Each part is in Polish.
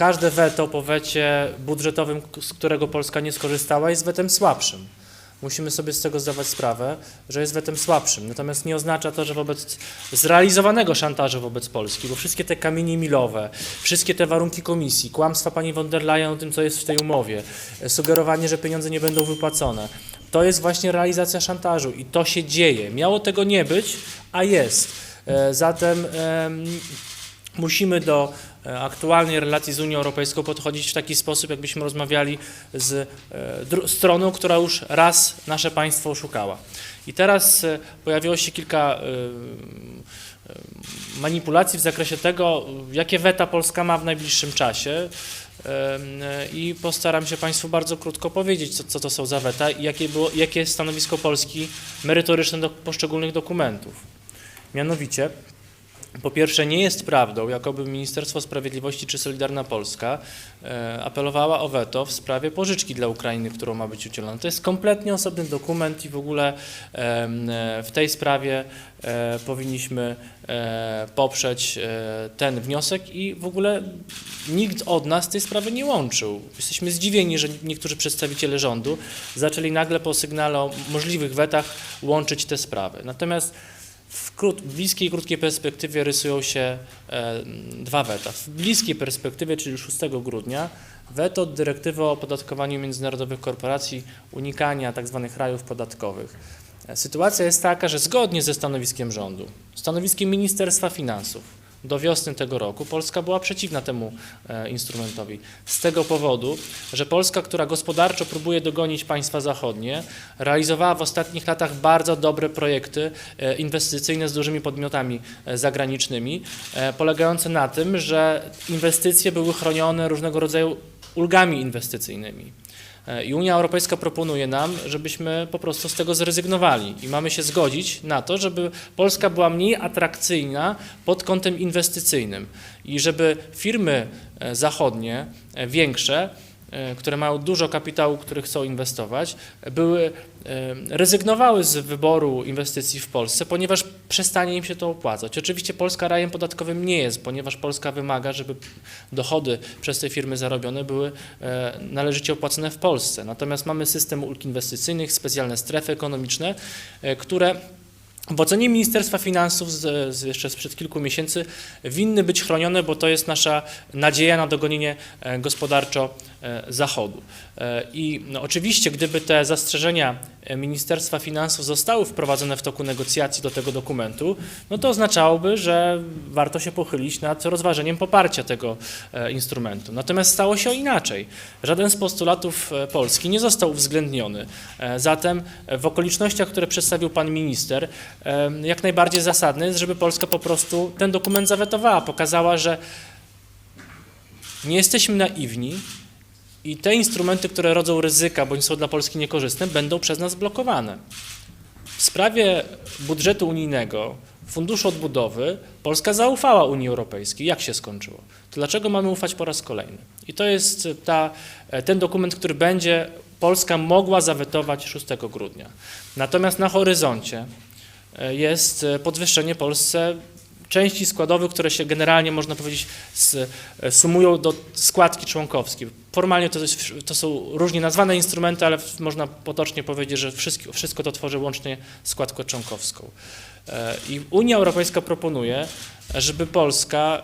każde weto po wecie budżetowym, z którego Polska nie skorzystała, jest wetem słabszym. Musimy sobie z tego zdawać sprawę, że jest wetem słabszym. Natomiast nie oznacza to, że wobec zrealizowanego szantażu wobec Polski, bo wszystkie te kamienie milowe, wszystkie te warunki komisji, kłamstwa pani von der Leyen o tym, co jest w tej umowie, sugerowanie, że pieniądze nie będą wypłacone, to jest właśnie realizacja szantażu i to się dzieje. Miało tego nie być, a jest. E, Zatem em, musimy do e, aktualnej relacji z Unią Europejską podchodzić w taki sposób, jakbyśmy rozmawiali z e, stroną, która już raz nasze państwo oszukała. I teraz e, pojawiło się kilka manipulacji w zakresie tego, jakie weta Polska ma w najbliższym czasie. I postaram się Państwu bardzo krótko powiedzieć, co, co to są za weta i jakie, było, jakie jest stanowisko Polski merytoryczne do poszczególnych dokumentów. Mianowicie, po pierwsze, nie jest prawdą, jakoby Ministerstwo Sprawiedliwości czy Solidarna Polska e, apelowała o weto w sprawie pożyczki dla Ukrainy, którą ma być udzielona. To jest kompletnie osobny dokument i w ogóle e, w tej sprawie e, powinniśmy poprzeć ten wniosek i w ogóle nikt od nas tej sprawy nie łączył. Jesteśmy zdziwieni, że niektórzy przedstawiciele rządu zaczęli nagle po sygnale o możliwych wetach łączyć te sprawy. Natomiast w krót, bliskiej krótkiej perspektywie rysują się e, dwa weta. W bliskiej perspektywie, czyli 6 grudnia, weto dyrektywy o opodatkowaniu międzynarodowych korporacji, unikania tzw. rajów podatkowych. E, Sytuacja jest taka, że zgodnie ze stanowiskiem rządu, stanowiskiem Ministerstwa Finansów, do wiosny tego roku Polska była przeciwna temu e, instrumentowi. Z tego powodu, że Polska, która gospodarczo próbuje dogonić państwa zachodnie, realizowała w ostatnich latach bardzo dobre projekty e, inwestycyjne z dużymi podmiotami e, zagranicznymi, polegające na tym, że inwestycje były chronione różnego rodzaju ulgami inwestycyjnymi. E, I Unia Europejska proponuje nam, żebyśmy po prostu z tego zrezygnowali. I mamy się zgodzić na to, żeby Polska była mniej atrakcyjna pod kątem inwestycyjnym. I żeby firmy e, zachodnie, e, większe, które mają dużo kapitału, który chcą inwestować, były, rezygnowały z wyboru inwestycji w Polsce, ponieważ przestanie im się to opłacać. Oczywiście Polska rajem podatkowym nie jest, ponieważ Polska wymaga, żeby dochody przez te firmy zarobione były e, należycie opłacone w Polsce. Natomiast mamy system ulg inwestycyjnych, specjalne strefy ekonomiczne, e, które w ocenie Ministerstwa Finansów z, z jeszcze sprzed kilku miesięcy winny być chronione, bo to jest nasza nadzieja na dogonienie e, gospodarczo e, Zachodu. E, I no, oczywiście, gdyby te zastrzeżenia Ministerstwa Finansów zostały wprowadzone w toku negocjacji do tego dokumentu, no to oznaczałoby, że warto się pochylić nad rozważeniem poparcia tego instrumentu. Natomiast stało się inaczej. Żaden z postulatów Polski nie został uwzględniony. Zatem w okolicznościach, które przedstawił pan minister, jak najbardziej zasadne jest, żeby Polska po prostu ten dokument zawetowała, pokazała, że nie jesteśmy naiwni i te instrumenty, które rodzą ryzyka bądź są dla Polski niekorzystne, będą przez nas blokowane. W sprawie budżetu unijnego, Funduszu Odbudowy, Polska zaufała Unii Europejskiej. Jak się skończyło? To dlaczego mamy ufać po raz kolejny? I to jest ta, ten dokument, który będzie Polska mogła zawetować 6 grudnia. Natomiast na horyzoncie e, jest e, podwyższenie Polsce części składowych, które się generalnie, można powiedzieć, e, sumują do składki członkowskiej. Formalnie to, jest, to są różnie nazwane instrumenty, ale można potocznie powiedzieć, że wszystko, to tworzy łącznie składkę członkowską. E, I Unia Europejska proponuje, żeby Polska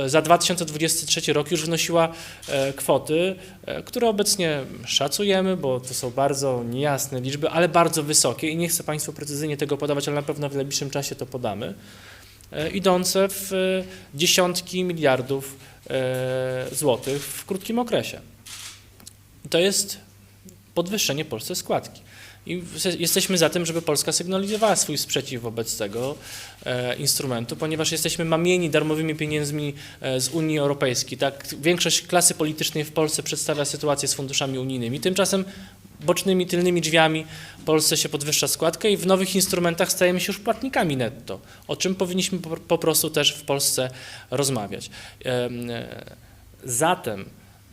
e, za 2023 rok już wynosiła e, kwoty, które obecnie szacujemy, bo to są bardzo niejasne liczby, ale bardzo wysokie i nie chcę Państwu precyzyjnie tego podawać, ale na pewno w najbliższym czasie to podamy, idące w e, dziesiątki miliardów e, złotych w krótkim okresie. To jest podwyższenie Polsce składki. I jesteśmy za tym, żeby Polska sygnalizowała swój sprzeciw wobec tego e, instrumentu, ponieważ jesteśmy mamieni darmowymi pieniędzmi e, z Unii Europejskiej. Tak, większość klasy politycznej w Polsce przedstawia sytuację z funduszami unijnymi. Tymczasem bocznymi, tylnymi drzwiami Polsce się podwyższa składkę i w nowych instrumentach stajemy się już płatnikami netto, o czym powinniśmy po, prostu też w Polsce rozmawiać. E, Zatem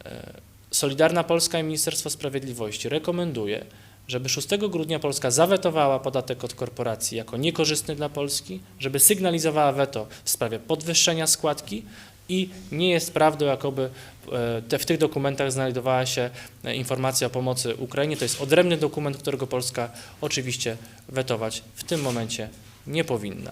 e, Solidarna Polska i Ministerstwo Sprawiedliwości rekomenduje, żeby 6 grudnia Polska zawetowała podatek od korporacji jako niekorzystny dla Polski, żeby sygnalizowała weto w sprawie podwyższenia składki i nie jest prawdą, jakoby e, te, w tych dokumentach znajdowała się e, informacja o pomocy Ukrainie. To jest odrębny dokument, którego Polska oczywiście wetować w tym momencie nie powinna.